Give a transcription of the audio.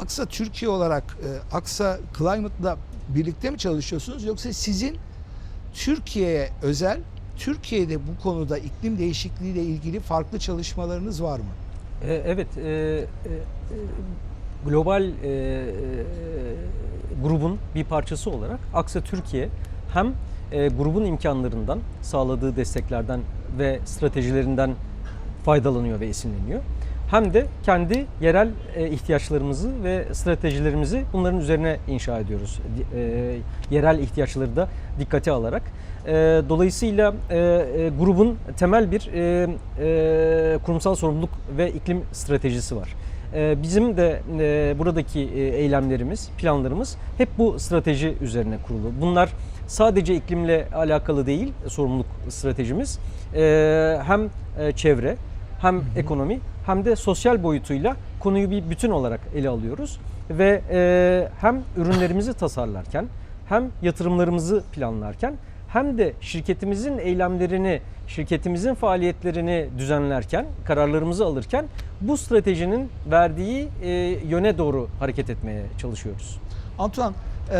Aksa Türkiye olarak e, Aksa Climate'la birlikte mi çalışıyorsunuz yoksa sizin Türkiye'ye özel Türkiye'de bu konuda iklim değişikliği ile ilgili farklı çalışmalarınız var mı? E, Evet, e, e, global e, e, grubun bir parçası olarak Aksa Türkiye hem e, grubun imkanlarından, sağladığı desteklerden ve stratejilerinden faydalanıyor ve esinleniyor. Hem de kendi yerel e, ihtiyaçlarımızı ve stratejilerimizi bunların üzerine inşa ediyoruz. Di- e, yerel ihtiyaçları da dikkate alarak. E, dolayısıyla grubun temel bir kurumsal sorumluluk ve iklim stratejisi var. Bizim de buradaki eylemlerimiz, planlarımız hep bu strateji üzerine kurulu. Bunlar sadece iklimle alakalı değil sorumluluk stratejimiz. Hem çevre, hem ekonomi hem de sosyal boyutuyla konuyu bir bütün olarak ele alıyoruz ve e, hem ürünlerimizi tasarlarken hem yatırımlarımızı planlarken hem de şirketimizin eylemlerini, şirketimizin faaliyetlerini düzenlerken, kararlarımızı alırken bu stratejinin verdiği e, yöne doğru hareket etmeye çalışıyoruz. Antoine, e,